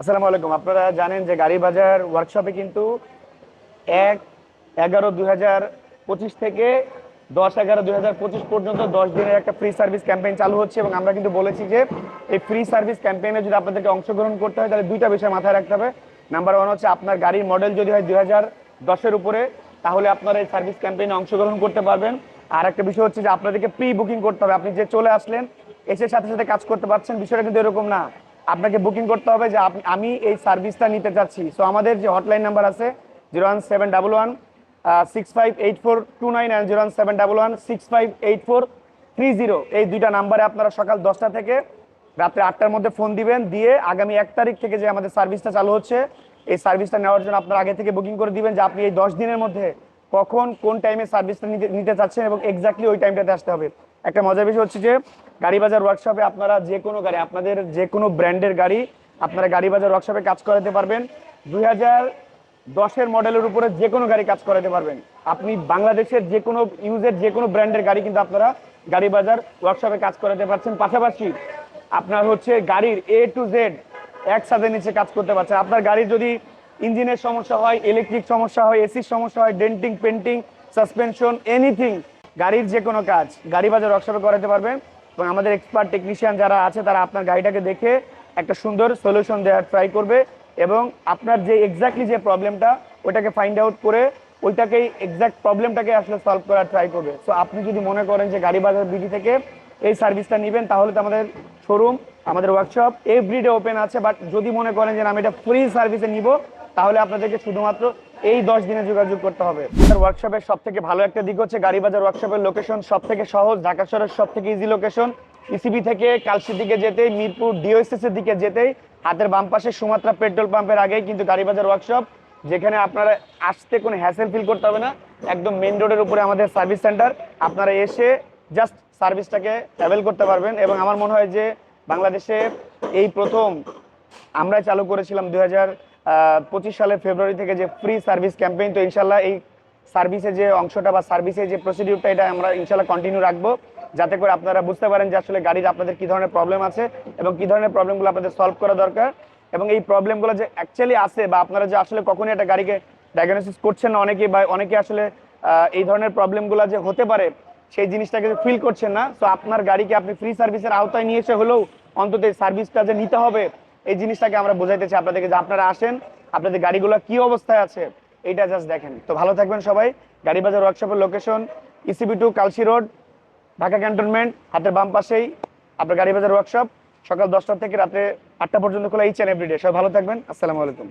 আসসালামু আলাইকুম। আপনারা জানেন যে গাড়ি বাজার ওয়ার্কশপে কিন্তু এক এগারো দুই থেকে দশ এগারো দুই পর্যন্ত দশ দিনের একটা ফ্রি সার্ভিস ক্যাম্পেইন চালু হচ্ছে এবং আমরা কিন্তু বলেছি যে এই ফ্রি সার্ভিস ক্যাম্পেইনে যদি আপনাদেরকে অংশগ্রহণ করতে হয়, তাহলে দুইটা বিষয় মাথায় রাখতে হবে। নাম্বার ওয়ান হচ্ছে আপনার গাড়ির মডেল যদি হয় দুই হাজার দশের উপরে, তাহলে আপনারা এই সার্ভিস ক্যাম্পেইনে অংশগ্রহণ করতে পারবেন। আর একটা বিষয় হচ্ছে যে আপনাদেরকে প্রি বুকিং করতে হবে। আপনি যে চলে আসলেন, এসে সাথে সাথে কাজ করতে পারছেন, বিষয়টা কিন্তু এরকম না। আপনাকে বুকিং করতে হবে যে আমি এই সার্ভিসটা নিতে চাচ্ছি। সো আমাদের যে হটলাইন নাম্বার আছে zero one seven double one six five eight four two nine and zero one seven double one six five eight four three zero এই দুইটা নাম্বারে আপনারা সকাল দশটা থেকে রাত্রে আটটার মধ্যে ফোন দিবেন, দিয়ে আগামী এক তারিখ থেকে যে আমাদের সার্ভিসটা চালু হচ্ছে, এই সার্ভিসটা নেওয়ার জন্য আপনারা আগে থেকে বুকিং করে দিবেন যে আপনি এই দশ দিনের মধ্যে কখন কোন টাইমে সার্ভিসটা নিতে নিতে চাচ্ছেন এবং এক্স্যাক্টলি ওই টাইমটাতে আসতে হবে। একটা মজার বিষয় হচ্ছে যে গাড়ি বাজার ওয়ার্কশপে আপনারা যে কোনো গাড়ি, আপনাদের যে কোনো ব্র্যান্ডের গাড়ি, আপনারা গাড়ি বাজার ওয়ার্কশপে কাজ করাতে পারবেন। দুই হাজার দশের মডেলের উপরে যে কোনো গাড়ি কাজ করাতে পারবেন। আপনি বাংলাদেশের যে কোনো ইউজের যে কোনো ব্র্যান্ডের গাড়ি কিন্তু আপনারা গাড়ি বাজার ওয়ার্কশপে কাজ করাতে পারছেন। পাশাপাশি আপনার হচ্ছে গাড়ির এ টু জেড একসাথে নিচে কাজ করতে পারছেন। আপনার গাড়ির যদি ইঞ্জিনের সমস্যা হয় ইলেকট্রিক সমস্যা হয় এসির সমস্যা হয় ডেন্টিং পেন্টিং সাসপেনশন এনিথিং গাড়ির যে কোনো কাজ, গাড়ি বাজার ওয়ার্কশপে করাতে পারবেন এবং আমাদের এক্সপার্ট টেকনিশিয়ান যারা আছে, তারা আপনার গাড়িটাকে দেখে একটা সুন্দর সলিউশন দেওয়ার ট্রাই করবে এবং আপনার যে এক্স্যাক্টলি যে প্রবলেমটা ওইটাকে ফাইন্ড আউট করে ওইটাকেই এক্স্যাক্ট প্রবলেমটাকে আসলে সলভ করার ট্রাই করবে। সো আপনি যদি মনে করেন যে গাড়ি বাজার বিডি থেকে এই সার্ভিসটা নেবেন, তাহলে তো আমাদের শোরুম আমাদের ওয়ার্কশপ এভরিডে ওপেন আছে বাট যদি মনে করেন যে আমি এটা ফ্রি সার্ভিসে নিব তাহলে আপনাদেরকে শুধুমাত্র এই দশ দিনে যোগাযোগ করতে হবে। ওয়ার্কশপের সব থেকে ভালো একটা দিক হচ্ছে গাড়ি বাজার ওয়ার্কশপের লোকেশন সব থেকে সহজ, ঢাকা শহরের সব থেকে ইজি লোকেশন ইসিবি থেকে কালসির দিকে যেতেই, মিরপুর ডিওএসএস এর দিকে যেতেই, হাতের বাম পাশে সুমাত্রা পেট্রোল পাম্পের আগেই কিন্তু গাড়ি বাজার ওয়ার্কশপ যেখানে আপনারা আসতে কোনো হ্যাসেল ফিল করতে হবে না। একদম মেন রোডের উপরে আমাদের সার্ভিস সেন্টার আপনারা এসে জাস্ট সার্ভিসটাকে অ্যাভেল করতে পারবেন এবং আমার মনে হয় যে বাংলাদেশে এই প্রথম আমরা চালু করেছিলাম দুই হাজার পঁচিশ সালের ফেব্রুয়ারি থেকে যে ফ্রি সার্ভিস ক্যাম্পেইন তো ইনশাল্লাহ এই সার্ভিসে যে অংশটা বা সার্ভিসে যে প্রসিডিউরটা এটা আমরা ইনশাল্লাহ কন্টিনিউ রাখব। যাতে করে আপনারা বুঝতে পারেন যে আসলে গাড়ির আপনাদের কি ধরনের প্রবলেম আছে এবং কী ধরনের প্রবলেমগুলো আপনাদের সলভ করা দরকার। এবং এই প্রবলেমগুলো যে অ্যাকচুয়ালি আছে বা আপনারা যে আসলে কখনই একটা গাড়িকে ডায়াগনোসিস করছেন না অনেকে বা অনেকে আসলে এই ধরনের প্রবলেমগুলো যে হতে পারে, সেই জিনিসটাকে ফিল করছেন না। তো আপনার গাড়িকে আপনি ফ্রি সার্ভিসের আওতায় নিয়ে এসে হলেও অন্তত এই সার্ভিসটা যে নিতে হবে এই জিনিসটাকে আমরা বোঝাইতেছি আপনাদেরকে যে আপনারা আসেন, আপনাদের গাড়িগুলো কি অবস্থায় আছে, এইটা জাস্ট দেখেন। তো ভালো থাকবেন সবাই। গাড়ি বাজার ওয়ার্কশপের location ECB to Kalshi road Dhaka cantonment হাতের বাম পাশেই আপনার গাড়ি বাজার ওয়ার্কশপ সকাল দশটা থেকে রাত্রে আটটা পর্যন্ত খোলা এই চ্যানেল এভরিডে সবাই ভালো থাকবেন। আসসালামু আলাইকুম।